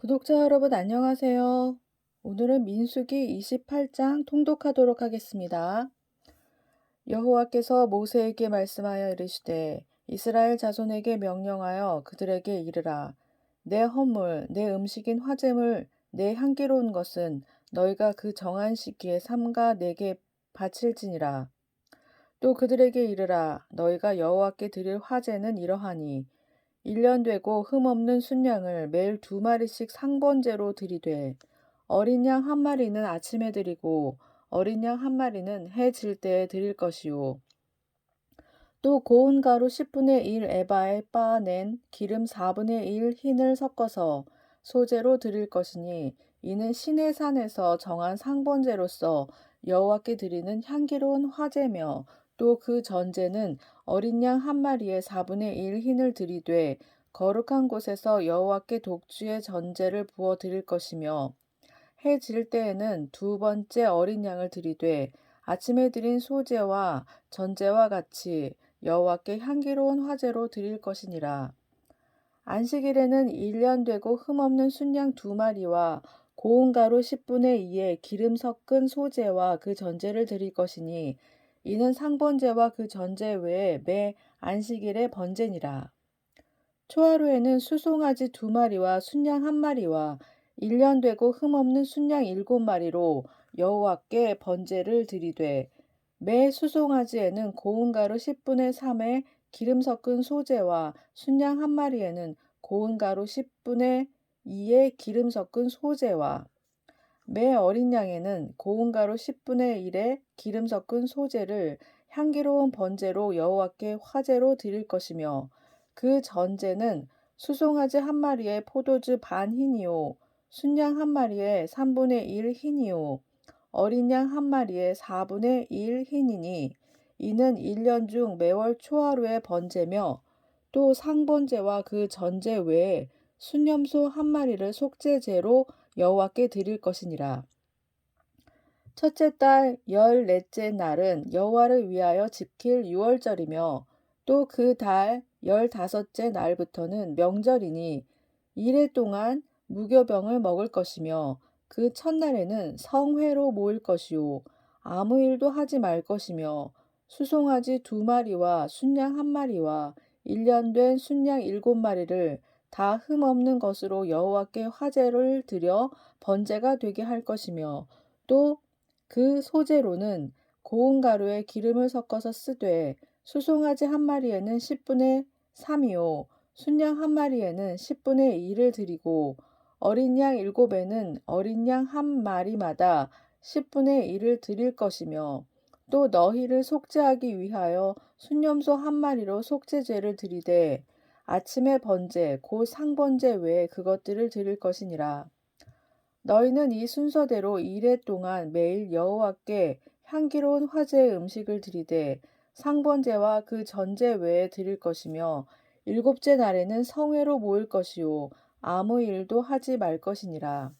구독자 여러분 안녕하세요. 오늘은 민수기 28장 통독하도록 하겠습니다. 여호와께서 모세에게 말씀하여 이르시되 이스라엘 자손에게 명령하여 그들에게 이르라 내 헌물 내 음식인 화제물 내 향기로운 것은 너희가 그 정한 시기에 삼가 내게 바칠지니라 또 그들에게 이르라 너희가 여호와께 드릴 화제는 이러하니 1년 되고 흠없는 순양을 매일 두 마리씩 상번제로 드리되 어린 양 한 마리는 아침에 드리고 어린 양 한 마리는 해 질 때에 드릴 것이요. 또 고운 가루 10분의 1 에바에 빻아낸 기름 4분의 1 흰을 섞어서 소재로 드릴 것이니 이는 신의 산에서 정한 상번제로서 여호와께 드리는 향기로운 화제며 또 그 전제는 어린 양 한 마리에 4분의 1 흰을 드리되 거룩한 곳에서 여호와께 독주의 전제를 부어 드릴 것이며 해 질 때에는 두 번째 어린 양을 드리되 아침에 드린 소제와 전제와 같이 여호와께 향기로운 화제로 드릴 것이니라. 안식일에는 1년 되고 흠없는 순양 두 마리와 고운 가루 10분의 2에 기름 섞은 소제와 그 전제를 드릴 것이니 이는 상번제와 그 전제 외에 매 안식일의 번제니라. 초하루에는 수송아지 두 마리와 순양 한 마리와 1년 되고 흠없는 순양 일곱 마리로 여호와께 번제를 드리되 매 수송아지에는 고운 가루 10분의 3에 기름 섞은 소제와 순양 한 마리에는 고운 가루 10분의 2에 기름 섞은 소제와 매 어린 양에는 고운 가루 10분의 1에 기름 섞은 소제를 향기로운 번제로 여호와께 화제로 드릴 것이며 그 전제는 수송아지 한 마리에 포도주 반 흰이요 순양 한 마리에 3분의 1 흰이요 어린 양 한 마리에 4분의 1 흰이니 이는 1년 중 매월 초하루의 번제며 또 상번제와 그 전제 외에 순념소 한 마리를 속죄제로 여호와께 드릴 것이니라. 첫째 달 열넷째 날은 여호와를 위하여 지킬 유월절이며 또 그 달 열다섯째 날부터는 명절이니 이래 동안 무교병을 먹을 것이며 그 첫날에는 성회로 모일 것이요 아무 일도 하지 말 것이며 수송아지 두 마리와 순양 한 마리와 1년 된 순양 일곱 마리를 다 흠없는 것으로 여호와께 화제를 드려 번제가 되게 할 것이며 또 그 소재로는 고운 가루에 기름을 섞어서 쓰되 수송아지 한 마리에는 10분의 3이요 순양 한 마리에는 10분의 2를 드리고 어린 양 일곱에는 어린 양 한 마리마다 10분의 1을 드릴 것이며 또 너희를 속죄하기 위하여 순념소 한 마리로 속죄제를 드리되 아침에 번제 곧 상번제 외에 그것들을 드릴 것이니라. 너희는 이 순서대로 이래 동안 매일 여호와께 향기로운 화제의 음식을 드리되 상번제와 그 전제 외에 드릴 것이며 일곱째 날에는 성회로 모일 것이요 아무 일도 하지 말 것이니라.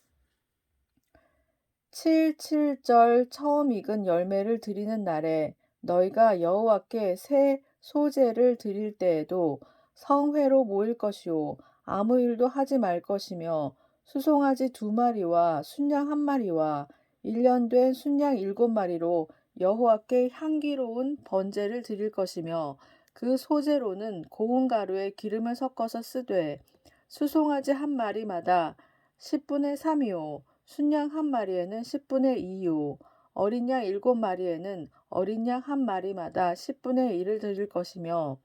7, 7절 처음 익은 열매를 드리는 날에 너희가 여호와께 새 소제를 드릴 때에도 성회로 모일 것이요 아무 일도 하지 말 것이며 수송아지 두 마리와 순양 한 마리와 1년 된 순양 일곱 마리로 여호와께 향기로운 번제를 드릴 것이며 그 소제로는 고운 가루에 기름을 섞어서 쓰되 수송아지 한 마리마다 10분의 3이요 순양 한 마리에는 10분의 2요 어린 양 일곱 마리에는 어린 양 한 마리마다 10분의 1을 드릴 것이며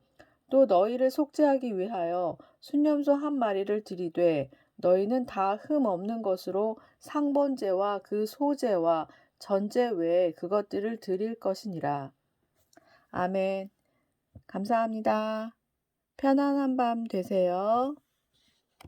또 너희를 속죄하기 위하여 순념소 한 마리를 드리되 너희는 다 흠 없는 것으로 상번제와 그 소제와 전제 외에 그것들을 드릴 것이니라. 아멘. 감사합니다. 편안한 밤 되세요.